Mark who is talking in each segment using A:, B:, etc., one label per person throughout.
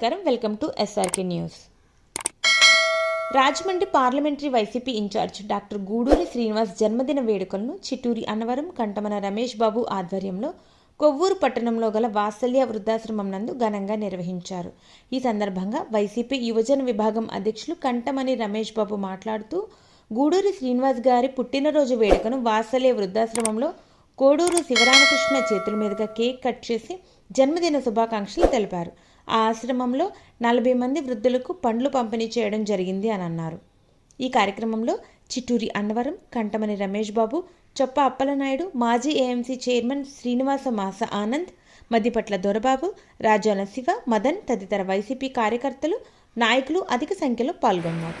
A: నమస్కారం. Welcome to SRK news Rajahmundry parliamentary YCP in-charge doctor Guduri Srinivas జన్మదిన వేడుకలను చిట్టూరి అన్నవరం కంటమన రమేష్ బాబు ఆధ్వర్యంలో కొవ్వూరు పట్టణంలో గల వాత్సల్య వృద్ధాశ్రమం నందు ఘనంగా నిర్వహించారు. ఈ సందర్భంగా వైసీపీ యువజన విభాగం అధ్యక్షులు కంటమని రమేష్ బాబు మాట్లాడుతూ గూడూరి శ్రీనివాస్ గారి పుట్టినరోజు వేడుకను వాత్సల్య వృద్ధాశ్రమంలో కోడూరు శివరామకృష్ణ చేతుల మీదుగా కేక్ కట్ చేసి జన్మదిన శుభాకాంక్షలు తెలిపారు. ఆ ఆశ్రమంలో నలభై మంది వృద్ధులకు పండ్లు పంపిణీ చేయడం జరిగింది అని అన్నారు. ఈ కార్యక్రమంలో చిట్టూరి అన్నవరం కంటమని రమేష్ బాబు చొప్ప అప్పలనాయుడు మాజీ ఏఎంసీ చైర్మన్ శ్రీనివాస మాస ఆనంద్ మద్దిపట్ల దొరబాబు రాజాల శివ మదన్ తదితర వైసీపీ కార్యకర్తలు నాయకులు అధిక సంఖ్యలో పాల్గొన్నారు.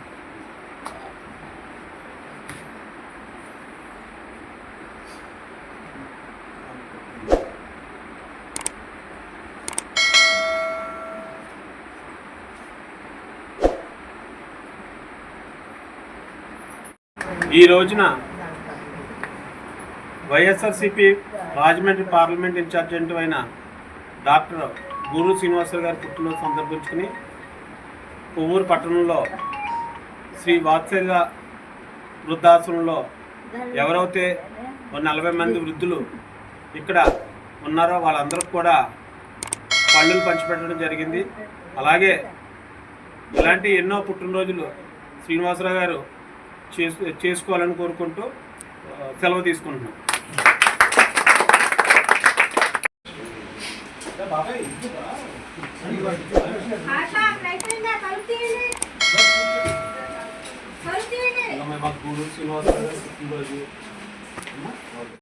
B: ఈ రోజున వైఎస్ఆర్సిపి రాజమండ్రి పార్లమెంట్ ఇన్ఛార్జెంట్ అయిన డాక్టర్ గురు శ్రీనివాసరావు గారి పుట్టినరోజు సందర్భించుకుని కొవ్వూరు పట్టణంలో శ్రీ వాత్సల్య వృద్ధాశ్రమంలో ఎవరైతే నలభై మంది వృద్ధులు ఇక్కడ ఉన్నారో వాళ్ళందరూ కూడా పళ్ళులు పంచిపెట్టడం జరిగింది. అలాగే ఇలాంటి ఎన్నో పుట్టినరోజులు శ్రీనివాసరావు గారు చేసుకోవాలని కోరుకుంటూ సెలవు తీసుకుంటున్నాం. మాకు గూడూరు శ్రీనివాసరావు గారి